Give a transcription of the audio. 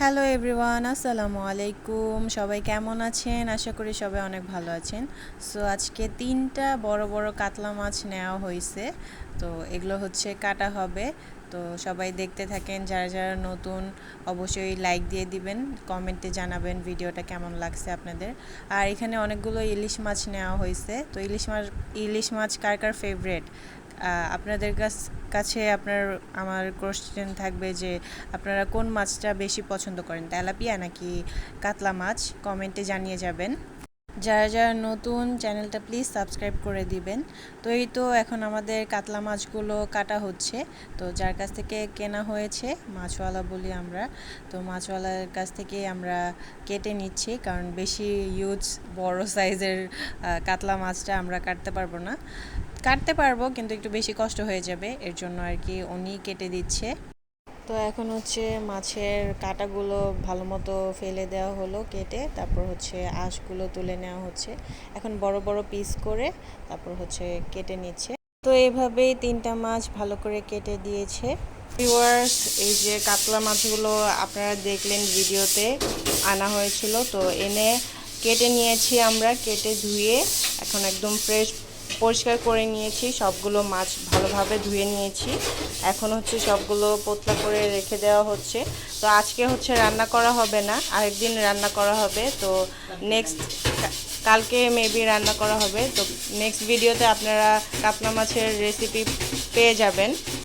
Hello everyone আসসালামু আলাইকুম। সবাই কেমন আছেন? আশা করি সবাই অনেক ভালো আছেন। সো আজকে তিনটা বড় বড় কাতলা মাছ নেওয়া হয়েছে তো এগুলো হচ্ছে কাটা হবে। তো সবাই দেখতে থাকেন। যারা যারা নতুন, অবশ্যই লাইক দিয়ে দিবেন। কমেন্টে জানাবেন ভিডিওটা কেমন লাগছে আপনাদের। আর এখানে অনেকগুলো ইলিশ মাছ নেওয়া হয়েছে তো ইলিশ মাছ ইলিশ মাছ কার কার ফেভারেট আপনাদের কাছ- আপনার, আমার কোশ্চেন থাকবে যে আপনারা কোন মাছটা বেশি পছন্দ করেন, তেলাপিয়া নাকি কাতলা মাছ? কমেন্টে জানিয়ে যাবেন। যারা যারা নতুন চ্যানেলটা প্লিজ সাবস্ক্রাইব করে দিবেন। তো এই তো এখন আমাদের কাতলা মাছগুলো কাটা হচ্ছে। তো যার কাছ থেকে কেনা হয়েছে, মাছওয়ালা বলি আমরা, তো মাছওয়ালার কাছ থেকে আমরা কেটে নিচ্ছি, কারণ বেশি ইউজ বড় সাইজের কাতলা মাছটা আমরা কাটতে পারব না। কাটতে পারব, কিন্তু একটু বেশি কষ্ট হয়ে যাবে। এর জন্য আর কি উনি কেটে দিচ্ছে। তো এখন হচ্ছে মাছের কাঁটাগুলো ভালো মতো ফেলে দেওয়া হলো কেটে, তারপর হচ্ছে আঁশগুলো তুলে নেওয়া হচ্ছে। এখন বড় বড় পিস করে তারপর হচ্ছে কেটে নিচ্ছে। তো এভাবেই তিনটা মাছ ভালো করে কেটে দিয়েছে। ভিউয়ার্স এই যে কাতলা মাছগুলো আপনারা দেখলেন ভিডিওতে আনা হয়েছিল, তো এনে কেটে নিয়েছি আমরা, কেটে ধুয়ে এখন একদম ফ্রেশ পরিষ্কার করে নিয়েছি, সবগুলো মাছ ভালোভাবে ধুয়ে নিয়েছি। এখন হচ্ছে সবগুলো পোতলা করে রেখে দেওয়া হচ্ছে। তো আজকে হচ্ছে রান্না করা হবে না, আরেকদিন রান্না করা হবে। তো নেক্সট কালকে মেবি রান্না করা হবে। তো নেক্সট ভিডিওতে আপনারা কাতলা মাছের রেসিপি পেয়ে যাবেন।